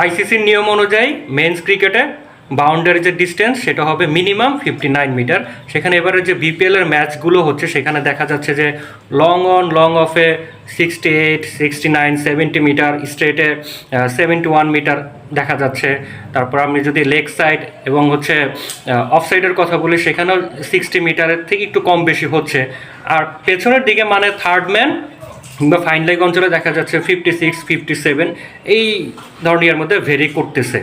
আইসিসির নিয়ম অনুযায়ী মেন্স ক্রিকেটে বাউন্ডারি যে ডিস্টেন্স, সেটা হবে মিনিমাম ফিফটি নাইন মিটার। সেখানে এবারে যে বিপিএল এর ম্যাচগুলো হচ্ছে, সেখানে দেখা যাচ্ছে যে long on long অফে sixty eight sixty nine seventy meter স্ট্রেটে seventy one metre দেখা যাচ্ছে। তারপর আপনি যদি লেগ সাইড এবং হচ্ছে অফ সাইডের কথা বলি, সেখানেও সিক্সটি মিটারের থেকে একটু কম বেশি হচ্ছে। আর পেছনের দিকে মানে থার্ড ম্যান কিংবা ফাইন লেগ অঞ্চলে দেখা যাচ্ছে ফিফটি সিক্স ফিফটি সেভেন এই ধরনের মধ্যে ভেরি করতেছে।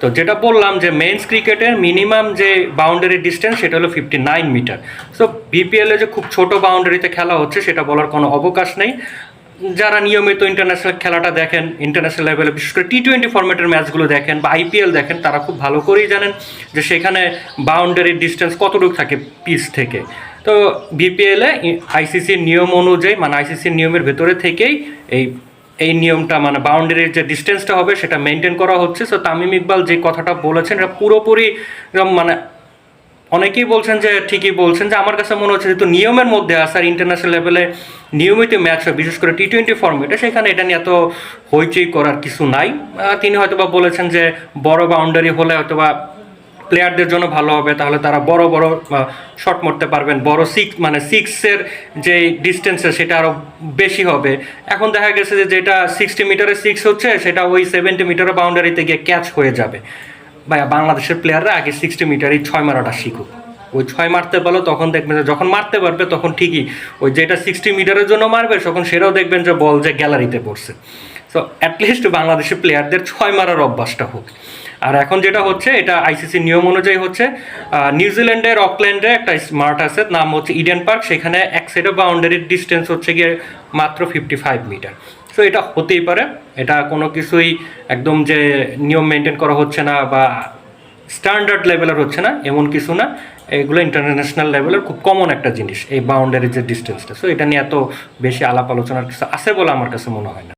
তো যেটা বললাম যে মেন্স ক্রিকেটের মিনিমাম যে বাউন্ডারি ডিস্টেন্স সেটা হলো ফিফটি নাইন মিটার সো বিপিএলে যে খুব ছোট বাউন্ডারিতে খেলা হচ্ছে সেটা বলার কোনো অবকাশ নেই। যারা নিয়মিত ইন্টারন্যাশনাল খেলাটা দেখেন ইন্টারন্যাশনাল লেভেলে বিশেষ করে টি টোয়েন্টি ফর্মেটের ম্যাচগুলো দেখেন বা আইপিএল দেখেন, তারা খুব ভালো করেই জানেন যে সেখানে বাউন্ডারির ডিস্টেন্স কতটুকু থাকে পিচ থেকে। তো বিপিএলে আইসিসির নিয়ম অনুযায়ী মানে আইসিসির নিয়মের ভেতরে থেকেই এই এই নিয়মটা মানে বাউন্ডারির যে ডিস্টেন্সটা হবে, সেটা মেনটেন করা হচ্ছে। সো তামিম ইকবাল যে কথাটা বলেছেন, এটা পুরোপুরি মানে অনেকেই বলছেন যে, ঠিকই বলছেন যে, আমার কাছে মনে হচ্ছে যেহেতু নিয়মের মধ্যে আছে, আর ইন্টারন্যাশনাল লেভেলে নিয়মিত ম্যাচ হয়, বিশেষ করে টি টোয়েন্টি ফর্মেটে সেখানে এটা নিয়ে এত হইচই করার কিছু নাই। তিনি হয়তোবা বলেছেন যে, বড় বাউন্ডারি হলে হয়তোবা প্লেয়ারদের জন্য ভালো হবে, তাহলে তারা বড় বড় শট মারতে পারবেন। বড় সিক্স মানে সিক্সের যে ডিস্টেন্সে সেটা আরও বেশি হবে। এখন দেখা গেছে যে যেটা সিক্সটি মিটারের সিক্স হচ্ছে, সেটা ওই সেভেন্টি মিটারের বাউন্ডারিতে গিয়ে ক্যাচ হয়ে যাবে। ভাই বাংলাদেশের প্লেয়াররা আগে সিক্সটি মিটারই ছয় মারাটা শিখুক। ওই ছয় মারতে পারল, তখন দেখবেন যে যখন মারতে পারবে, তখন ঠিকই ওই যেটা সিক্সটি মিটারের জন্য মারবে, তখন সেটাও দেখবেন যে বল যে গ্যালারিতে পড়ছে। সো অ্যাটলিস্ট বাংলাদেশের প্লেয়ারদের ছয় মারার অভ্যাসটা হোক। আর এখন যেটা হচ্ছে, এটা আইসিসি নিয়ম অনুযায়ী হচ্ছে নিউজিল্যান্ডের অকল্যান্ডে একটা স্মার্ট আছে নাম হচ্ছে ইডেন পার্ক সেখানে এক সাইডে বাউন্ডারির ডিস্টেন্স হচ্ছে গিয়ে মাত্র ফিফটি ফাইভ মিটার সো এটা হতেই পারে, এটা কোনো কিছুই একদম যে নিয়ম মেনটেন করা হচ্ছে না বা স্ট্যান্ডার্ড লেভেলের হচ্ছে না, এমন কিছু না। এগুলো ইন্টারন্যাশনাল লেভেলের খুব কমন একটা জিনিস, এই বাউন্ডারির যে ডিস্টেন্সটা সো এটা নিয়ে এত বেশি আলাপ আলোচনার কিছু আছে বলে আমার কাছে মনে হয় না।